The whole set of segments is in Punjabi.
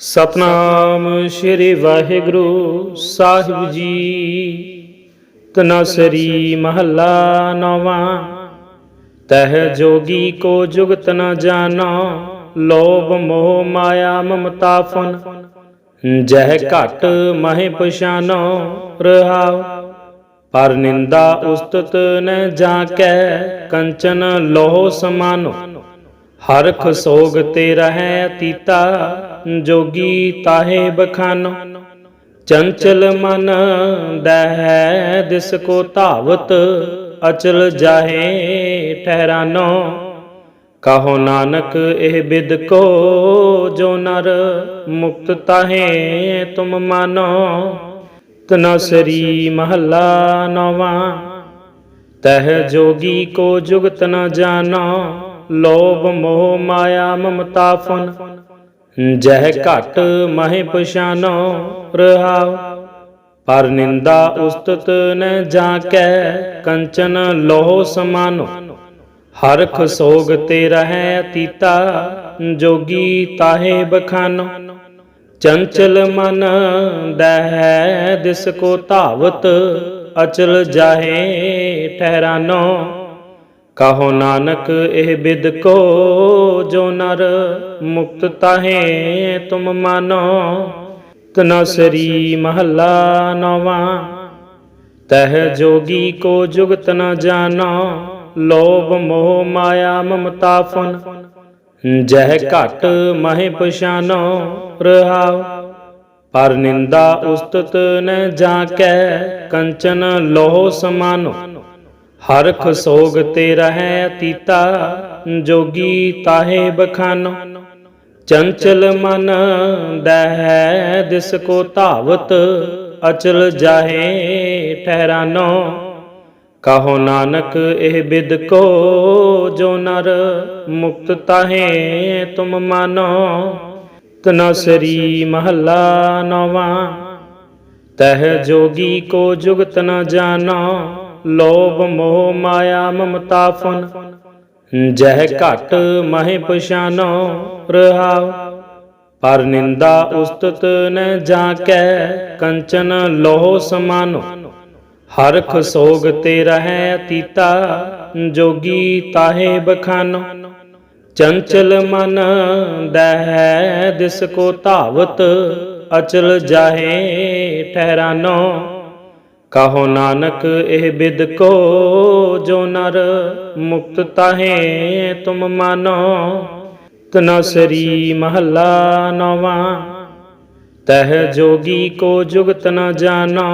ਸਤਨਾਮ ਸ੍ਰੀ ਵਾਹਿਗੁਰੂ ਸਾਹਿਬ ਜੀ। ਤਨਸਰੀ ਮਹੱਲਾ ਨਵਾਂ। ਤਹ ਜੋਗੀ ਕੋ ਜੁਗਤ ਨ ਜਾਣਾ, ਲੋਭ ਮੋਹ ਮਾਇਆ ਮਮਤਾ ਫਨ। ਜਹ ਘਟ ਮਹਿ ਪਛਾਨੋ ਰਹਾਉ। ਪਰ ਨਿੰਦਾ ਉਸਤਤ ਨ ਜਾ ਕੈ ਕੰਚਨ ਲੋਹ ਸਮਾਨੋ। ਹਰਖ ਸੋਗ ਤੇ ਰਹੈ ਅਤੀਤਾ ਜੋਗੀ ਤਾਹੇ ਬਖਾਨੋ। ਚੰਚਲ ਮਨ ਦਹਿ ਦਿਸ ਕੋ ਧਾਵਤ, ਅਚਲ ਜਾਹੇ ਠਹਿਰਾਨੋ। ਕਹੋ ਨਾਨਕ ਇਹ ਬਿਦ ਕੋ ਜੋ ਨਰ ਮੁਕਤ ਤਾਹੇ ਤੁਮ ਮਾਨੋ। ਤਨਸਰੀ ਮਹੱਲਾ ਨਵਾਂ। ਤਹ ਜੋਗੀ ਕੋ ਜੁਗਤ ਨ ਜਾਣਾ ਲੋਭ ਮੋਹ ਮਾਇਆ ਮਮਤਾ ਫਨ। ਜਹ ਘਟ ਮਹਿ ਪਛਾਨੋ, ਰਹਾਉ। ਪਰ ਨਿੰਦਾ ਉਸਤਤ ਨ ਜਾ ਕੰਚਨ ਲੋਹ ਸਮਾਨੋ। ਹਰਖ ਸੋਗ ਤੇ ਰਹੈ ਅਤੀਤਾ, ਜੋਗੀ ਤਾਹੇ ਬਖਾਨੋ। ਚੰਚਲ ਮਨ ਦਹਿ ਦਿਸ ਕੋ ਧਾਵਤ, ਅਚਲ ਜਾਹੇ ਠਹਿਰਾਨੋ। ਕਹੋ ਨਾਨਕ ਇਹ ਬਿਦ ਕੋ ਜੋ ਨਰ ਮੁਕਤ ਤਾਹੇ ਤੁਮ ਮਾਨੋ ਤਨਸਰੀ ਮਹੱਲਾ ਨਵਾਂ। ਤਹ ਜੋਗੀ ਕੋ ਜੁਗਤ ਨ ਜਾਣਾ ਲੋਭ ਮੋਹ ਮਾਇਆ ਮਮਤਾ ਫਨ। ਜਹ ਘਟ ਮਹਿ ਪਛਾਨੋ ਰਹਾਉ, ਪਰ ਨਿੰਦਾ ਉਸਤਤ ਨ ਜਾ ਕੈ ਕੰਚਨ ਲੋਹ ਸਮਾਨੋ। ਹਰਖ ਸੋਗ ਤੇ ਰਹੈ ਅਤੀਤਾ, ਜੋਗੀ ਤਾਹੇ ਬਖਾਨੋ। ਚੰਚਲ ਮਨ ਦਹਿ ਦਿਸ ਕੋ ਧਾਵਤ, ਅਚਲ ਜਾਹੇ ਠਹਿਰਾਨੋ। ਕਹੋ ਨਾਨਕ ਇਹ ਬਿਦ ਕੋ ਜੋ ਨਰ ਮੁਕਤ ਤਾਹੇ ਤੁਮ ਮਾਨੋ। ਤਨਸਰੀ ਮਹੱਲਾ ਨਵਾ। ਤਹ ਜੋਗੀ ਕੋ ਜੁਗਤ ਨ ਜਾਣਾ ਲੋਭ ਮੋਹ ਮਾਇਆ ਮਮਤਾ ਫਨ। ਜਹ ਘਟ ਮਹਿ ਪਛਾਨੋ ਰਹਾਉ। ਪਰ ਨਿੰਦਾ ਉਸਤਤ ਨ ਜਾ ਕੈ ਕੰਚਨ ਲੋਹ ਸਮਾਨੋ। ਹਰਖ ਸੋਗ ਤੇ ਰਹੈ ਅਤੀਤਾ ਜੋਗੀ ਤਾਹੇ ਬਖਾਨੋ। ਚੰਚਲ ਮਨ ਦਹਿ ਦਿਸ ਕੋ ਧਾਵਤ, ਅਚਲ ਜਾਹੇ ਠਹਿਰਾਨੋ। ਕਹੋ ਨਾਨਕ ਇਹ ਬਿਦ ਕੋ ਜੋ ਨਰ ਮੁਕਤ ਤਾਹੇ ਤੁਮ ਮਾਨੋ ਤਨਸਰੀ ਮਹੱਲਾ ਨਵਾਂ। ਤਹ ਜੋਗੀ ਕੋ ਜੁਗਤ ਨ ਜਾਣਾ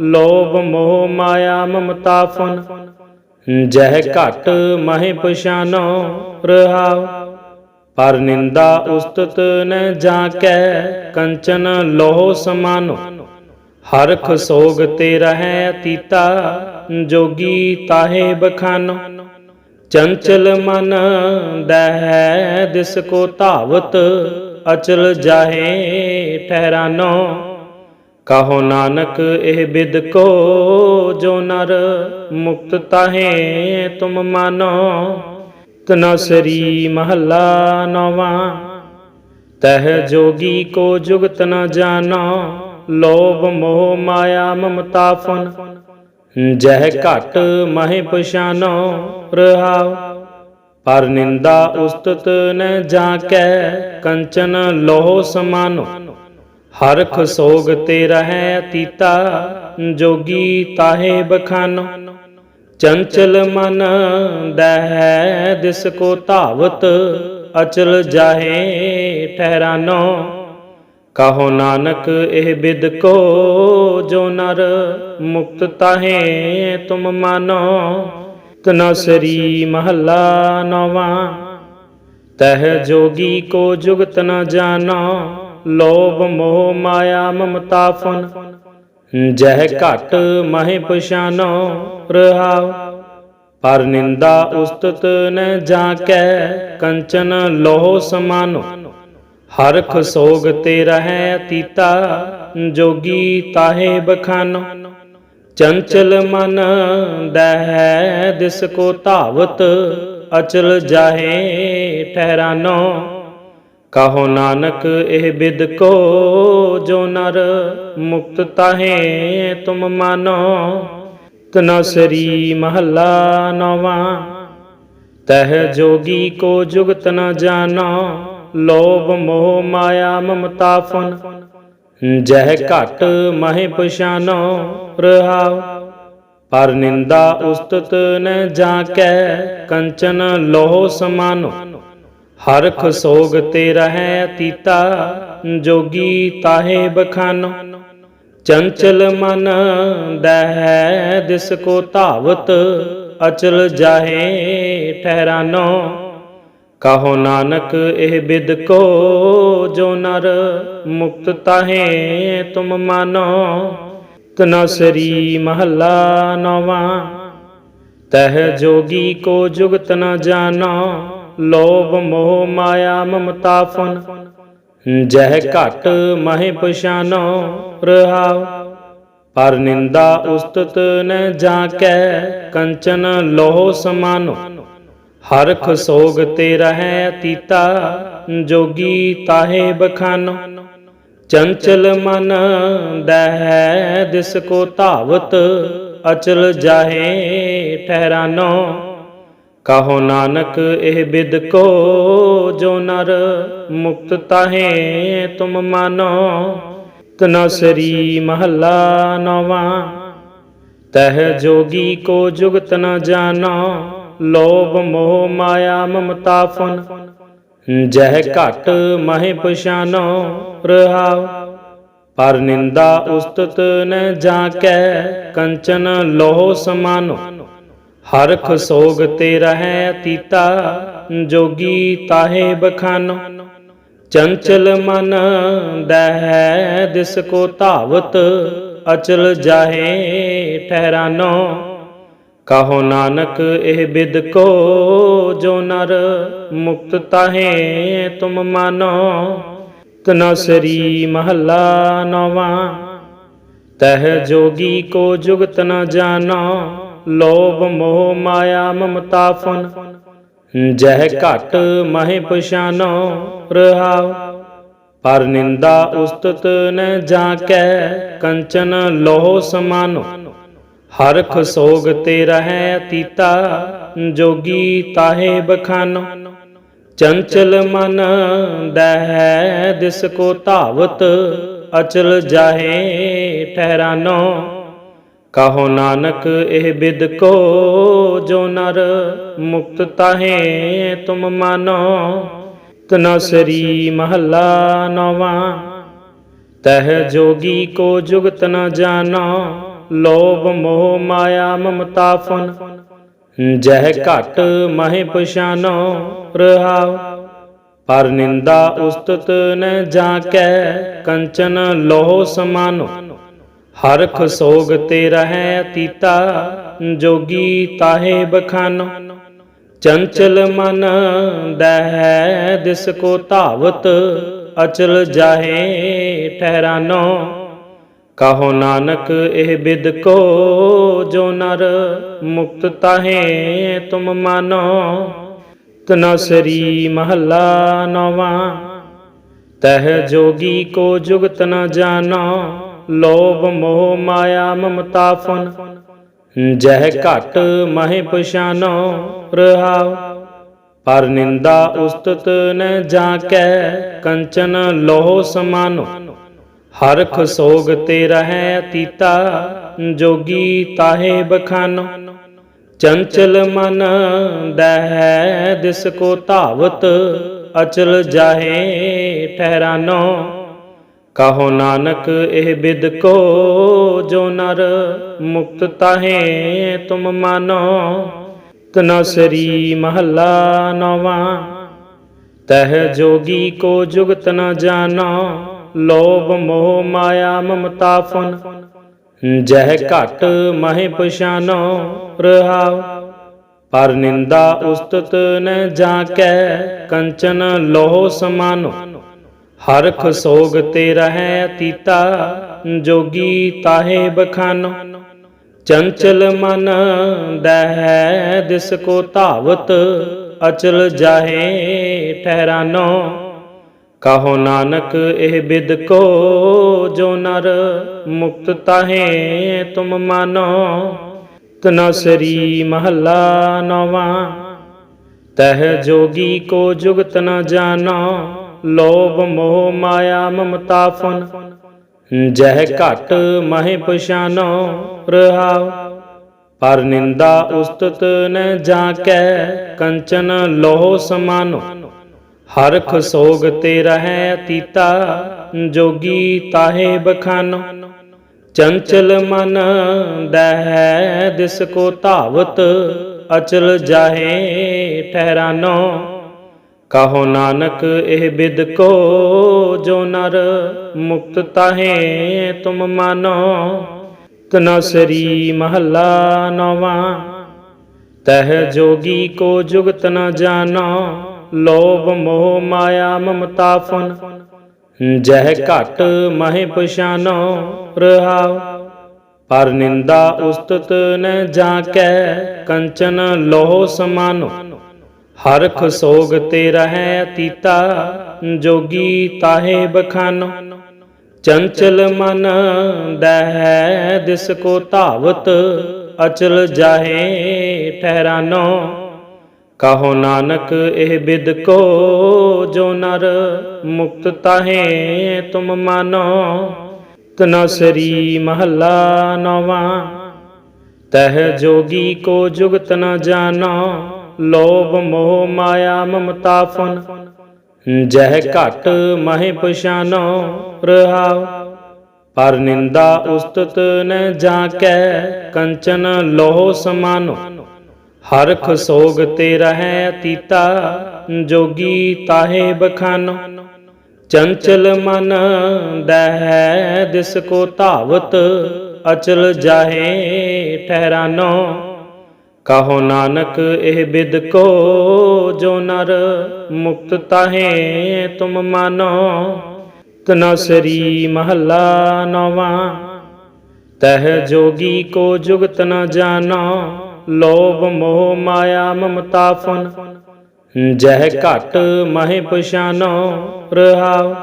ਲੋਭ ਮੋਹ ਮਾਇਆ ਮਮਤਾ ਫਨ। ਜਹ ਘਟ ਮਹਿ ਪਛਾਨੋ ਰਹਾਉ, ਪਰ ਨਿੰਦਾ ਉਸਤਤ ਨ ਜਾ ਕੈ ਕੰਚਨ ਲੋਹ ਸਮਾਨੋ। ਹਰਖ ਸੋਗ ਤੇ ਰਹੈ ਅਤੀਤਾ, ਜੋਗੀ ਤਾਹੇ ਬਖਾਨੋ। ਚੰਚਲ ਮਨ ਦਹਿ, ਦਿਸ ਕੋ ਧਾਵਤ ਅਚਲ ਜਾਹੇ ਠਹਿਰਾਨੋ। ਕਹੋ ਨਾਨਕ ਇਹ ਬਿਦ ਕੋ ਜੋ ਨਰ ਮੁਕਤ ਤਾਹੇ ਤੁਮ ਮਾਨੋ। ਤਨਸਰੀ ਮਹੱਲਾ ਨਵਾ, ਤਹ ਜੋਗੀ ਕੋ ਜੁਗਤ ਨ ਜਾਣਾ ਲੋਭ ਮੋਹ ਮਾਇਆ ਮਮਤਾ ਫਨ। ਜਹ ਘਟ ਮਹਿ ਪਛਾਨੋ ਰਹਾਉ। ਪਰ ਨਿੰਦਾ ਉਸਤਤ ਨ ਜਾ ਕੈ ਕੰਚਨ ਲੋਹ ਸਮਾਨੋ। ਹਰਖ ਸੋਗ ਤੇ ਰਹੈ ਅਤੀਤਾ, ਜੋਗੀ ਤਾਹੇ ਬਖਾਨੋ। ਚੰਚਲ ਮਨ ਦਹਿ ਦਿਸ ਕੋ ਧਾਵਤ, ਅਚਲ ਜਾਹੇ ਠਹਿਰਾਨੋ। ਕਹੋ ਨਾਨਕ ਇਹ ਬਿਦ ਕੋ ਜੋ ਨਰ ਮੁਕਤ ਤਾਹੇ ਤੁਮ ਮਾਨੋ ਤਨਸਰੀ ਮਹੱਲਾ ਨਵਾਂ। ਤਹ ਜੋਗੀ ਕੋ ਜੁਗਤ ਨ ਜਾਣਾ ਲੋਭ ਮੋਹ ਮਾਇਆ ਮਮਤਾ ਫਨ। ਜਹ ਘਟ ਮਹਿ ਪਛਾਨੋ ਰਹਾਉ, ਪਰ ਨਿੰਦਾ ਉਸਤਤ ਨ ਜਾ ਕੈ ਕੰਚਨ ਲੋਹ ਸਮਾਨੋ। ਹਰਖ ਸੋਗ ਤੇ ਰਹੈ ਅਤੀਤਾ ਜੋਗੀ ਤਾਹੇ ਬਖਾਨੋ। ਚੰਚਲ ਮਨ ਦਹਿ ਦਿਸ ਕੋ ਧਾਵਤ ਅਚਲ ਜਾਹੇ ਠਹਿਰਾਨੋ। ਕਹੋ ਨਾਨਕ ਇਹ ਬਿਦ ਕੋ ਜੋ ਨਰ ਮੁਕਤ ਤਾਹੇ ਤੁਮ ਮਾਨੋ। ਤਨਸਰੀ ਮਹੱਲਾ ਨਵਾਂ। ਤਹ ਜੋਗੀ ਕੋ ਜੁਗਤ ਨ ਜਾਣੋ ਲੋਭ ਮੋਹ ਮਾਇਆ ਮਮਤਾ ਫਨ। ਜਹ ਘਟ ਮਹਿ ਪਛਾਨੋ ਰਹਾਉ। ਪਰ ਨਿੰਦਾ ਉਸਤਤ ਨ ਜਾ ਕੈ ਕੰਚਨ ਲੋਹ ਸਮਾਨੋ। ਹਰਖ ਸੋਗ ਤੇ ਰਹੈ ਅਤੀਤਾ, ਜੋਗੀ ਤਾਹੇ ਬਖਾਨੋ। ਚੰਚਲ ਮਨ ਦਹਿ ਦਿਸ ਕੋ ਧਾਵਤ, ਅਚਲ ਜਾਹੇ ਠਹਿਰਾਨੋ। ਕਹੋ ਨਾਨਕ ਇਹ ਬਿਦ ਕੋ ਜੋ ਨਰ ਮੁਕਤ ਤਾਹੇ ਤੁਮ ਮਾਨੋ ਤਨਸਰੀ ਮਹੱਲਾ ਨਵਾਂ। ਤਹ ਜੋਗੀ ਕੋ ਜੁਗਤ ਨ ਜਾਣੋ ਲੋਭ ਮੋਹ ਮਾਇਆ ਮਮਤਾ ਫਨ। ਜਹ ਘਟ ਮਹਿ ਪਛਾਨੋ ਰਹਾਉ, ਪਰ ਨਿੰਦਾ ਉਸਤਤ ਨ ਜਾਕੈ, ਕੰਚਨ ਲੋਹ ਸਮਾਨੋ। ਹਰਖ ਸੋਗ ਤੇ ਰਹੈ ਅਤੀਤਾ, ਜੋਗੀ ਤਾਹੇ ਬਖਾਨੋ। ਚੰਚਲ ਮਨ ਦਹਿ, ਦਿਸ ਕੋ ਧਾਵਤ ਅਚਲ ਜਾਹੇ ਠਹਿਰਾਨੋ। ਕਹੋ ਨਾਨਕ ਇਹ ਬਿਦ ਕੋ ਜੋ ਨਰ ਮੁਕਤ ਤਾਹੇ ਤੁਮ ਮਾਨੋ। ਤਨਸਰੀ ਮਹੱਲਾ ਨਵਾਂ। ਤਹ ਜੋਗੀ ਕੋ ਜੁਗਤ ਨ ਜਾਣੋ ਲੋਭ ਮੋਹ ਮਾਇਆ ਮਮਤਾ ਫਨ। ਜਹ ਘਟ ਮਹਿ ਪਛਾਨੋ ਰਹਾਉ। ਪਰ ਨਿੰਦਾ ਉਸਤਤ ਨ ਜਾਕੈ, ਕੰਚਨ ਲੋਹ ਸਮਾਨੋ। ਹਰਖ ਸੋਗ ਤੇ ਰਹੈ ਅਤੀਤਾ ਜੋਗੀ ਤਾਹੇ ਬਖਾਨੋ। ਚੰਚਲ ਮਨ ਦਹਿ ਦਿਸ ਕੋ ਧਾਵਤ, ਅਚਲ ਜਾਹੇ ਠਹਿਰਾਨੋ। ਕਹੋ ਨਾਨਕ ਇਹ ਬਿਦ ਕੋ ਜੋ ਨਰ ਮੁਕਤ ਤਾਹੇ ਤੁਮ ਮਾਨੋ ਤਨਸਰੀ ਮਹੱਲਾ ਨਵਾਂ। ਤਹ ਜੋਗੀ ਕੋ ਜੁਗਤ ਨ ਜਾਣੋ ਲੋਭ ਮੋਹ ਮਾਇਆ ਮਮਤਾ ਫਨ। ਜਹ ਘਟ ਮਹਿ ਪਛਾਨੋ ਰਹਾਉ, ਪਰ ਨਿੰਦਾ ਉਸਤਤ ਨ ਜਾਕੈ, ਕੰਚਨ ਲੋਹ ਸਮਾਨੋ। ਹਰਖ ਸੋਗ ਤੇ ਰਹੈ ਅਤੀਤਾ ਜੋਗੀ ਤਾਹੇ ਬਖਾਨੋ। ਚੰਚਲ ਮਨ ਦਹਿ ਦਿਸ ਕੋ ਧਾਵਤ ਅਚਲ ਜਾਹੇ ਠਹਿਰਾਨੋ। ਕਹੋ ਨਾਨਕ ਇਹ ਬਿਦ ਕੋ ਜੋ ਨਰ ਮੁਕਤ ਤਾਹੇ ਤੁਮ ਮਾਨੋ। ਤਨਸਰੀ ਮਹੱਲਾ ਨਵਾਂ। ਤਹ ਜੋਗੀ ਕੋ ਜੁਗਤ ਨ ਜਾਣੋ ਲੋਭ ਮੋਹ ਮਾਇਆ ਮਮਤਾ ਫਨ। ਜਹ ਘਟ ਮਹਿ ਪਛਾਨੋ ਰਹਾਉ। ਪਰ ਨਿੰਦਾ ਉਸਤਤ ਨ ਜਾਕੈ, ਕੰਚਨ ਲੋਹ ਸਮਾਨੋ। ਹਰਖ ਸੋਗ ਤੇ ਰਹੈ ਅਤੀਤਾ ਜੋਗੀ ਤਾਹੇ ਬਖਾਨੋ। ਚੰਚਲ ਮਨ ਦਹਿ ਦਿਸ ਕੋ ਧਾਵਤ, ਅਚਲ ਜਾਹੇ ਠਹਿਰਾਨੋ। ਕਹੋ ਨਾਨਕ ਇਹ ਬਿਦ ਕੋ ਜੋ ਨਰ ਮੁਕਤ ਤਾਹੇ ਤੁਮ ਮਾਨੋ ਤਨਸਰੀ ਮਹੱਲਾ ਨਵਾਂ। ਤਹ ਜੋਗੀ ਕੋ ਜੁਗਤ ਨ ਜਾਣੋ ਲੋਭ ਮੋਹ ਮਾਇਆ ਮਮਤਾ ਫਨ। ਜਹ ਘਟ ਮਹਿ ਪਛਾਨੋ ਰਹਾਉ, ਪਰ ਨਿੰਦਾ ਉਸਤਤ ਨ ਜਾਕੈ, ਕੰਚਨ ਲੋਹ ਸਮਾਨੋ। ਹਰਖ ਸੋਗ ਤੇ ਰਹੈ ਅਤੀਤਾ, ਜੋਗੀ ਤਾਹੇ ਬਖਾਨੋ। ਚੰਚਲ ਮਨ ਦਹਿ ਦਿਸ ਕੋ ਧਾਵਤ, ਅਚਲ ਜਾਹੇ ਠਹਿਰਾਨੋ। ਕਹੋ ਨਾਨਕ ਇਹ ਬਿਦ ਕੋ ਜੋ ਨਰ ਮੁਕਤ ਤਾਹੇ ਤੁਮ ਮਾਨੋ। ਤਨਸਰੀ ਮਹੱਲਾ ਨਵਾ। ਤਹ ਜੋਗੀ ਕੋ ਜੁਗਤ ਨ ਜਾਣੋ ਲੋਭ ਮੋਹ ਮਾਇਆ ਮਮਤਾ ਫਨ। ਜਹ ਘਟ ਮਹਿ ਪਛਾਨੋ ਰਹਾਉ। ਪਰ ਨਿੰਦਾ ਉਸਤਤ ਨ ਜਾ ਕੈ ਕੰਚਨ ਲੋਹ ਸਮਾਨੋ। ਹਰਖ ਸੋਗ ਤੇ ਰਹੈ ਅਤੀਤਾ, ਜੋਗੀ ਤਾਹੇ ਬਖਾਨੋ। ਚੰਚਲ ਮਨ ਦਹਿ ਦਿਸ ਕੋ ਧਾਵਤ, ਅਚਲ ਜਾਹੇ ਠਹਿਰਾਨੋ। ਕਹੋ ਨਾਨਕ ਇਹ ਬਿਦ ਕੋ ਜੋ ਨਰ ਮੁਕਤ ਤਾਹੇ ਤੁਮ ਮਾਨੋ ਤਨਸਰੀ ਮਹੱਲਾ ਨਵਾਂ। ਤਹ ਜੋਗੀ ਕੋ ਜੁਗਤ ਨ ਜਾਣੋ ਲੋਭ ਮੋਹ ਮਾਇਆ ਮਮਤਾ ਫਨ। ਜਹ ਘਟ ਮਹਿ ਪਛਾਨੋ ਰਹਾਉ, ਪਰ ਨਿੰਦਾ ਉਸਤਤ ਨ ਜਾ ਜਾਕੈ, ਕੰਚਨ ਲੋਹ ਸਮਾਨੋ। ਹਰਖ ਸੋਗ ਤੇ ਰਹੈ ਅਤੀਤਾ ਜੋਗੀ ਤਾਹੇ ਬਖਾਨੋ। ਚੰਚਲ ਮਨ ਦਹਿ ਦਿਸ ਕੋ ਧਾਵਤ ਅਚਲ ਜਾਹੇ ਠਹਿਰਾਨੋ। ਕਹੋ ਨਾਨਕ ਇਹ ਬਿਦ ਕੋ ਜੋ ਨਰ ਮੁਕਤ ਤਾਹੇ ਤੁਮ ਮਾਨੋ। ਤਨਸਰੀ ਮਹੱਲਾ ਨਵਾਂ। ਤਹ ਜੋਗੀ ਕੋ ਜੁਗਤ ਨ ਜਾਣੋ ਲੋਭ ਮੋਹ ਮਾਇਆ ਮਮਤਾ ਫਨ। ਜਹ ਘਟ ਮਹਿ ਪਛਾਨੋ ਰਹਾਉ। ਪਰ ਨਿੰਦਾ ਉਸਤਤ ਨ ਜਾਕੈ, ਕੰਚਨ ਲੋਹ ਸਮਾਨੋ। ਹਰਖ ਸੋਗ ਤੇ ਰਹੈ ਅਤੀਤਾ, ਜੋਗੀ ਤਾਹੇ ਬਖਾਨੋ। ਚੰਚਲ ਮਨ ਦਹਿ ਦਿਸ ਕੋ ਧਾਵਤ, ਅਚਲ ਜਾਹੇ ਠਹਿਰਾਨੋ। ਕਹੋ ਨਾਨਕ ਇਹ ਬਿਦ ਕੋ ਜੋ ਨਰ ਮੁਕਤ ਤਾਹੇ ਤੁਮ ਮਾਨੋ ਤਨਸਰੀ ਮਹੱਲਾ ਨਵਾਂ। ਤਹ ਜੋਗੀ ਕੋ ਜੁਗਤ ਨ ਜਾਣੋ ਲੋਭ ਮੋਹ ਮਾਇਆ ਮਮਤਾ ਫਨ। ਜਹ ਘਟ ਮਹਿ ਪਛਾਨੋ ਰਹਾਉ, ਪਰ ਨਿੰਦਾ ਉਸਤਤ ਨ ਜਾ ਜਾਕੈ, ਕੰਚਨ ਲੋਹ ਸਮਾਨੋ। ਹਰਖ ਸੋਗ ਤੇ ਰਹੈ ਅਤੀਤਾ, ਜੋਗੀ ਤਾਹੇ ਬਖਾਨੋ। ਚੰਚਲ ਮਨ ਦਹਿ ਦਿਸ ਕੋ ਧਾਵਤ, ਅਚਲ ਜਾਹੇ ਠਹਿਰਾਨੋ। ਕਹੋ ਨਾਨਕ ਇਹ ਬਿਦ ਕੋ ਜੋ ਨਰ ਮੁਕਤ ਤਾਹੇ ਤੁਮ ਮਾਨੋ। ਤਨਸਰੀ ਮਹੱਲਾ ਨਵਾਂ, ਤਹ ਜੋਗੀ ਕੋ ਜੁਗਤ ਨ ਜਾਣੋ ਲੋਭ ਮੋਹ ਮਾਇਆ ਮਮਤਾ ਫਨ। ਜਹ ਘਟ ਮਹਿ ਪਛਾਨੋ ਰਹਾਉ।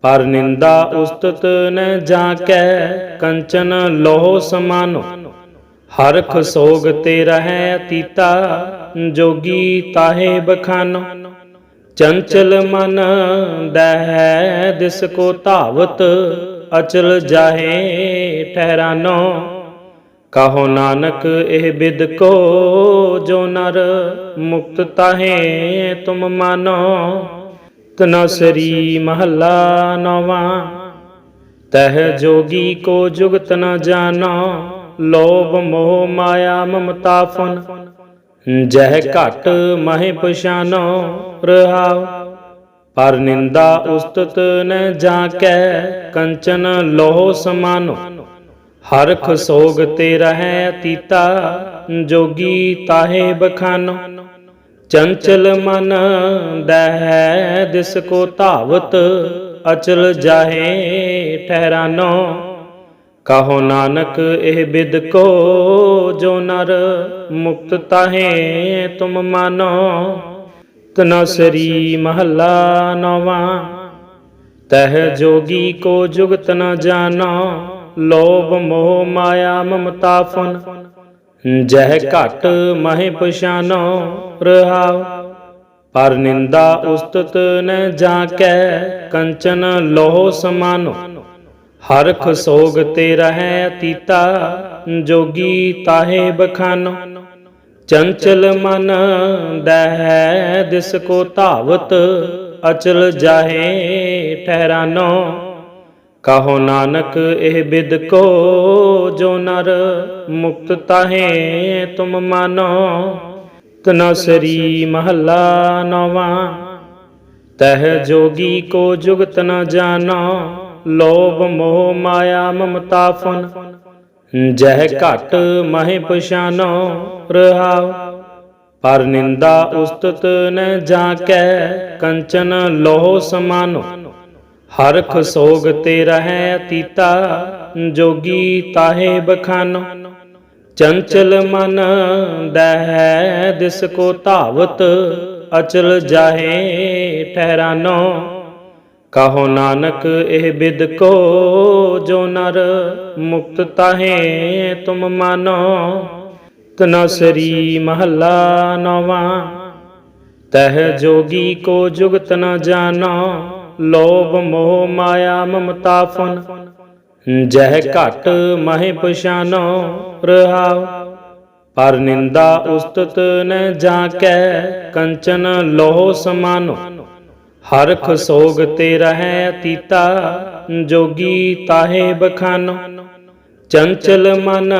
ਪਰ ਨਿੰਦਾ ਉਸਤਤ ਨ ਜਾਕੈ, ਕੰਚਨ ਲੋਹ ਸਮਾਨੋ। ਹਰਖ ਸੋਗ ਤੇ ਰਹੈ ਅਤੀਤਾ, ਜੋਗੀ ਤਾਹੇ ਬਖਾਨੋ। ਚੰਚਲ ਮਨ ਦਹਿ ਦਿਸ ਕੋ ਧਾਵਤ, ਅਚਲ ਜਾਹੇ ਠਹਿਰਾਨੋ। ਕਹੋ ਨਾਨਕ ਇਹ ਬਿਦ ਕੋ ਜੋ ਨਰ ਮੁਕਤ ਤਾਹੇ ਤੁਮ ਮਾਨੋ ਤਨਸਰੀ ਮਹੱਲਾ ਨਵਾ। ਤਹ ਜੋਗੀ ਕੋ ਜੁਗਤ ਨ ਜਾਣੋ ਲੋਭ ਮੋਹ ਮਾਇਆ ਮਮਤਾ ਫਨ। ਜਹ ਘਟ ਮਹਿ ਪਛਾਨੋ ਰਹਾਉ, ਪਰ ਨਿੰਦਾ ਉਸਤਤ ਨ ਜਾ ਜਾਕੈ, ਕੰਚਨ ਲੋਹ ਸਮਾਨੋ। ਹਰਖ ਸੋਗ ਤੇ ਰਹੈ ਅਤੀਤਾ, ਜੋਗੀ ਤਾਹੇ ਬਖਾਨੋ। ਚੰਚਲ ਮਨ ਦਹਿ, ਦਿਸ ਕੋ ਧਾਵਤ ਅਚਲ ਜਾਹੇ ਠਹਿਰਾਨੋ। ਕਹੋ ਨਾਨਕ ਇਹ ਬਿਦ ਕੋ ਜੋ ਨਰ ਮੁਕਤ ਤਾਹੇ ਤੁਮ ਮਾਨੋ। ਤਨਸਰੀ ਮਹੱਲਾ ਨਵਾ। ਤਹ ਜੋਗੀ ਕੋ ਜੁਗਤ ਨ ਜਾਣੋ ਲੋਭ ਮੋਹ ਮਾਇਆ ਮਮਤਾ ਫਨ ਜਹ ਘਟ ਮਹਿ ਪਛਾਨੋ ਰਹਾਉ। ਪਰ ਨਿੰਦਾ ਉਸਤਤ ਨ ਜਾਕੈ, ਕੰਚਨ ਲੋਹ ਸਮਾਨੋ। ਹਰਖ ਸੋਗ ਤੇ ਰਹੈ ਅਤੀਤਾ, ਜੋਗੀ ਤਾਹੇ ਬਖਾਨੋ। ਚੰਚਲ ਮਨ ਦਹਿ ਦਿਸ ਕੋ ਧਾਵਤ, ਅਚਲ ਜਾਹੇ ਠਹਿਰਾਨੋ। ਕਹੋ ਨਾਨਕ ਇਹ ਬਿਦ ਕੋ ਜੋ ਨਰ ਮੁਕਤ ਤਾਹੇ ਤੁਮ ਮਾਨੋ ਤਨਸਰੀ ਮਹੱਲਾ ਨਵਾ। ਤਹ ਜੋਗੀ ਕੋ ਜੁਗਤ ਨ ਜਾਣੋ ਲੋਭ ਮੋਹ ਮਾਇਆ ਮਮਤਾ ਫਨ। ਜਹ ਘਟ ਮਹਿ ਪਛਾਨੋ, ਰਹਾਉ। ਪਰ ਨਿੰਦਾ ਉਸਤਤ ਨ ਜਾ ਜਾਕੈ, ਕੰਚਨ ਲੋਹ ਸਮਾਨੋ। ਹਰਖ ਸੋਗ ਤੇ ਰਹੈ ਅਤੀਤਾ ਜੋਗੀ ਤਾਹੇ ਬਖਾਨੋ। ਚੰਚਲ ਮਨ ਦਹਿ ਦਿਸ ਕੋ ਧਾਵਤ ਅਚਲ ਜਾਹੇ ਠਹਿਰਾਨੋ। ਕਹੋ ਨਾਨਕ ਇਹ ਬਿਦ ਕੋ ਜੋ ਨਰ ਮੁਕਤ ਤਾਹੇ ਤੁਮ ਮਾਨੋ। ਤਨਸਰੀ ਮਹੱਲਾ ਨਵਾਂ। ਤਹ ਜੋਗੀ ਕੋ ਜੁਗਤ ਨ ਜਾਣੋ ਲੋਭ ਮੋਹ ਮਾਇਆ ਮਮਤਾ ਫਨ। ਜਹ ਘਟ ਮਹਿ ਪਛਾਨੋ ਰਹਾਉ। ਪਰ ਨਿੰਦਾ ਉਸਤਤ ਨ ਜਾ ਕੈ ਕੰਚਨ ਲੋਹ ਸਮਾਨੋ। ਹਰਖ ਸੋਗ ਤੇ ਰਹੈ ਅਤੀਤਾ ਜੋਗੀ ਤਾਹੇ ਬਖਾਨੋ। ਚੰਚਲ ਮਨ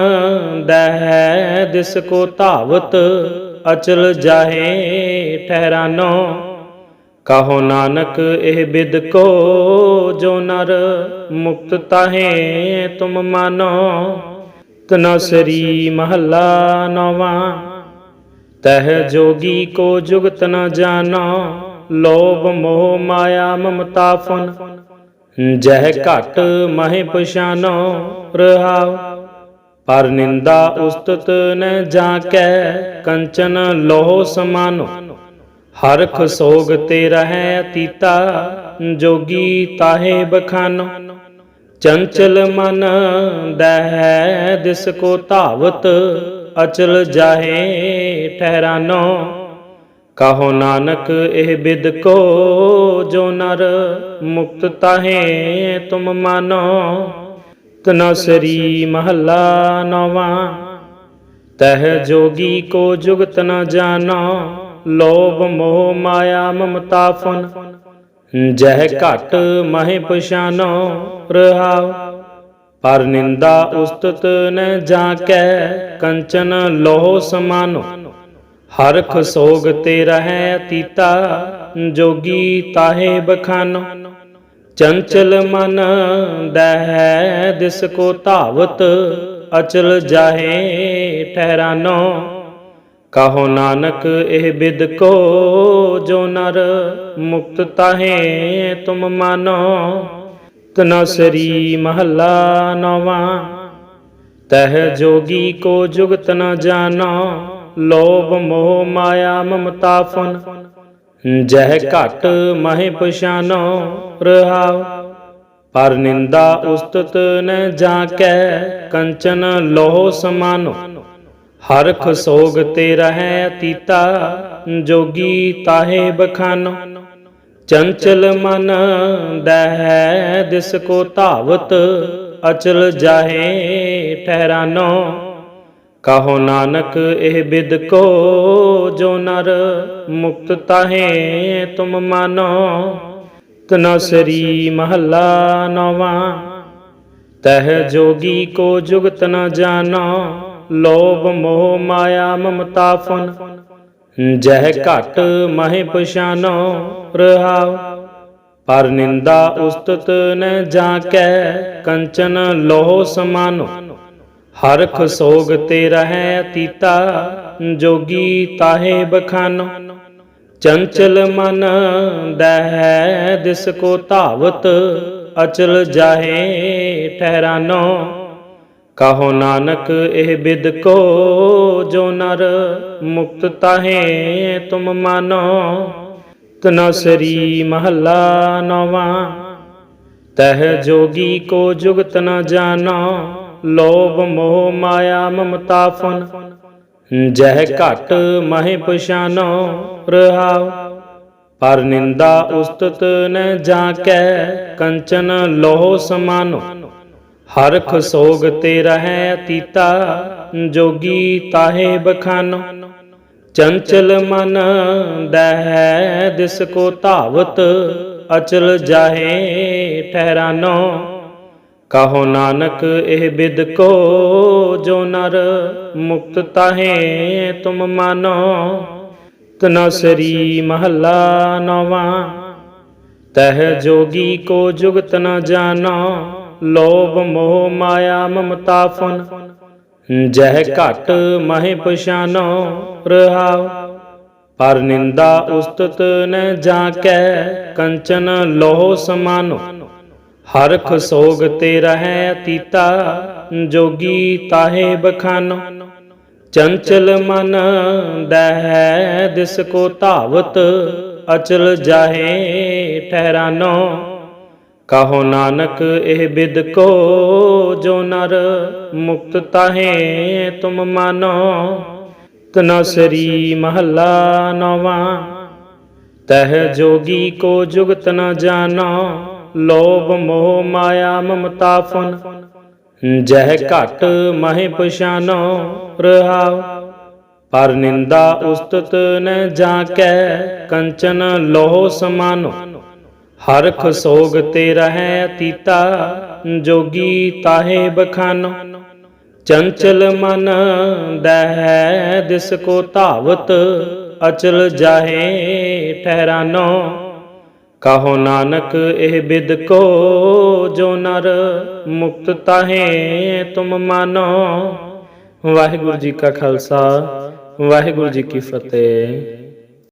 ਦਹਿ ਦਿਸ ਕੋ ਧਾਵਤ, ਅਚਲ ਜਾਹੇ ਠਹਿਰਾਨੋ। ਕਹੋ ਨਾਨਕ ਇਹ ਬਿਦ ਕੋ ਜੋ ਨਰ ਮੁਕਤ ਤਾਹੇ ਤੁਮ ਮਾਨੋ ਤਨਸਰੀ ਮਹੱਲਾ ਨਵਾਂ। ਤਹ ਜੋਗੀ ਕੋ ਜੁਗਤ ਨ ਜਾਣੋ ਲੋਭ ਮੋਹ ਮਾਇਆ ਮਮਤਾ ਫਨ। ਜਹ ਘਟ ਮਹਿ ਪਛਾਨੋ ਰਹਾਉ, ਪਰ ਨਿੰਦਾ ਉਸਤਤ ਨ ਜਾ ਕੈ ਕੰਚਨ ਲੋਹ ਸਮਾਨੋ। ਹਰਖ ਸੋਗ ਤੇ ਰਹੈ ਅਤੀਤਾ, ਜੋਗੀ ਤਾਹੇ ਬਖਾਨੋ। ਚੰਚਲ ਮਨ ਦਹਿ, ਦਿਸ ਕੋ ਧਾਵਤ ਅਚਲ ਜਾਹੇ ਠਹਿਰਾਨੋ। ਕਹੋ ਨਾਨਕ, ਇਹ ਬਿਦ ਕੋ ਜੋ ਨਰ ਮੁਕਤ ਤਾਹੇ ਤੁਮ ਮਾਨੋ। ਤਨਸਰੀ ਮਹੱਲਾ ਨਵਾ, ਤਹ ਜੋਗੀ ਕੋ ਜੁਗਤ ਨ ਜਾਣੋ ਲੋਭ ਮੋਹ ਮਾਇਆ ਮਮਤਾ ਫਨ। ਜਹ ਘਟ ਮਹਿ ਪਛਾਨੋ ਰਹਾਉ। ਪਰ ਨਿੰਦਾ ਉਸਤਤ ਨ ਜਾ ਕੈ ਕੰਚਨ ਲੋਹ ਸਮਾਨੋ। ਹਰਖ ਸੋਗ ਤੇ ਰਹੈ ਅਤੀਤਾ, ਜੋਗੀ ਤਾਹੇ ਬਖਾਨੋ। ਚੰਚਲ ਮਨ ਦਹਿ ਦਿਸ ਕੋ ਧਾਵਤ, ਅਚਲ ਜਾਹੇ ਠਹਿਰਾਨੋ। ਕਹੋ ਨਾਨਕ ਇਹ ਬਿਦ ਕੋ ਜੋ ਨਰ ਮੁਕਤ ਤਾਹੇ ਤੁਮ ਮਾਨੋ ਤਨਸਰੀ ਮਹੱਲਾ ਨਵਾ। ਤਹ ਜੋਗੀ ਕੋ ਜੁਗਤ ਨ ਜਾਣੋ ਲੋਭ ਮੋਹ ਮਾਇਆ ਮਮਤਾ ਫਨ। ਜਹ ਘਟ ਮਹਿ ਪਛਾਨੋ ਰਹਾਉ, ਪਰ ਨਿੰਦਾ ਉਸਤਤ ਨ ਜਾ ਕੈ ਕੰਚਨ ਲੋਹ ਸਮਾਨੋ। ਹਰਖ ਸੋਗ ਤੇ ਰਹੈ ਅਤੀਤਾ, ਜੋਗੀ ਤਾਹੇ ਬਖਾਨੋ। ਚੰਚਲ ਮਨ ਦਹਿ, ਦਿਸ ਕੋ ਧਾਵਤ ਅਚਲ ਜਾਹੇ ਠਹਿਰਾਨੋ। ਕਹੋ ਨਾਨਕ, ਇਹ ਬਿਦ ਕੋ ਜੋ ਨਰ ਮੁਕਤ ਤਾਹੇ ਤੁਮ ਮਾਨੋ। ਤਨਸਰੀ ਮਹੱਲਾ ਨਵਾ। ਤਹ ਜੋਗੀ ਕੋ ਜੁਗਤ ਨ ਜਾਣੋ ਲੋਭ ਮੋਹ ਮਾਇਆ ਮਮਤਾ ਫਨ। ਜਹ ਘਟ ਮਹਿ ਪਛਾਨੋ ਰਹਾਉ। ਪਰ ਨਿੰਦਾ ਉਸਤਤ ਨ ਜਾ ਕੈ ਕੰਚਨ ਲੋਹ ਸਮਾਨੋ। ਹਰਖ ਸੋਗ ਤੇ ਰਹੈ ਅਤੀਤਾ, ਜੋਗੀ ਤਾਹੇ ਬਖਾਨੋ। ਚੰਚਲ ਮਨ ਦਹਿ ਦਿਸ ਕੋ ਧਾਵਤ, ਅਚਲ ਜਾਹੇ ਠਹਿਰਾਨੋ। ਕਹੋ ਨਾਨਕ ਇਹ ਬਿਦ ਕੋ ਜੋ ਨਰ ਮੁਕਤ ਤਾਹੇ ਤੁਮ ਮਾਨੋ ਤਨਸਰੀ ਮਹੱਲਾ ਨਵਾ। ਤਹ ਜੋਗੀ ਕੋ ਜੁਗਤ ਨ ਜਾਣੋ ਲੋਭ ਮੋਹ ਮਾਇਆ ਮਮਤਾ ਫਨ। ਜਹ ਘਟ ਮਹਿ ਪਛਾਨੋ ਰਹਾਉ, ਪਰ ਨਿੰਦਾ ਉਸਤਤ ਨ ਜਾ ਕੈ ਕੰਚਨ ਲੋਹ ਸਮਾਨੋ। ਹਰਖ ਸੋਗ ਤੇ ਰਹੈ ਅਤੀਤਾ, ਜੋਗੀ ਤਾਹੇ ਬਖਾਨੋ। ਚੰਚਲ ਮਨ ਦਹਿ ਦਿਸ ਕੋ ਧਾਵਤ, ਅਚਲ ਜਾਹੇ ਠਹਿਰਾਨੋ। ਕਹੋ ਨਾਨਕ ਇਹ ਬਿਦ ਕੋ ਜੋ ਨਰ ਮੁਕਤ ਤਾਹੇ ਤੁਮ ਮਾਨੋ। ਤਨਸਰੀ ਮਹੱਲਾ ਨਵਾਂ, ਤਹ ਜੋਗੀ ਕੋ ਜੁਗਤ ਨ ਜਾਣੋ ਲੋਭ ਮੋਹ ਮਾਇਆ ਮਮਤਾ ਫਨ। ਜਹ ਘਟ ਮਹਿ ਪਛਾਨੋ ਰਹਾਉ। ਪਰ ਨਿੰਦਾ ਉਸਤਤ ਨ ਜਾ ਕੈ ਕੰਚਨ ਲੋਹ ਸਮਾਨੋ। ਹਰਖ ਸੋਗ ਤੇ ਰਹੈ ਅਤੀਤਾ, ਜੋਗੀ ਤਾਹੇ ਬਖਾਨੋ। ਚੰਚਲ ਮਨ ਦਹਿ ਦਿਸ ਕੋ ਧਾਵਤ, ਅਚਲ ਜਾਹੇ ਠਹਿਰਾਨੋ। ਕਹੋ ਨਾਨਕ ਇਹ ਬਿਦ ਕੋ ਜੋ ਨਰ ਮੁਕਤ ਤਾਹੇ ਤੁਮ ਮਾਨੋ ਤਨਸਰੀ ਮਹੱਲਾ ਨਵਾਂ। ਤਹ ਜੋਗੀ ਕੋ ਜੁਗਤ ਨ ਜਾਣੋ ਲੋਭ ਮੋਹ ਮਾਇਆ ਮਮਤਾ ਫਨ। ਜਹ ਘਟ ਮਹਿ ਪਛਾਨੋ ਰਹਾਉ, ਪਰ ਨਿੰਦਾ ਉਸਤਤ ਨ ਜਾ ਜਾਕੈ, ਕੰਚਨ ਲੋਹ ਸਮਾਨੋ। ਹਰਖ ਸੋਗ ਤੇ ਰਹੈ ਅਤੀਤਾ ਜੋਗੀ ਤਾਹੇ ਬਖਾਨੋ। ਚੰਚਲ ਮਨ ਦਹਿ ਦਿਸ ਕੋ ਧਾਵਤ ਅਚਲ ਜਾਹੇ ਠਹਿਰਾਨੋ। ਕਹੋ ਨਾਨਕ ਇਹ ਬਿਦ ਕੋ ਜੋ ਨਰ ਮੁਕਤ ਤਾਹੇ ਤੁਮ ਮਾਨੋ। ਵਾਹਿਗੁਰੂ ਜੀ ਕਾ ਖਾਲਸਾ ਵਾਹਿਗੁਰੂ ਜੀ ਕੀ ਫਤਿਹ।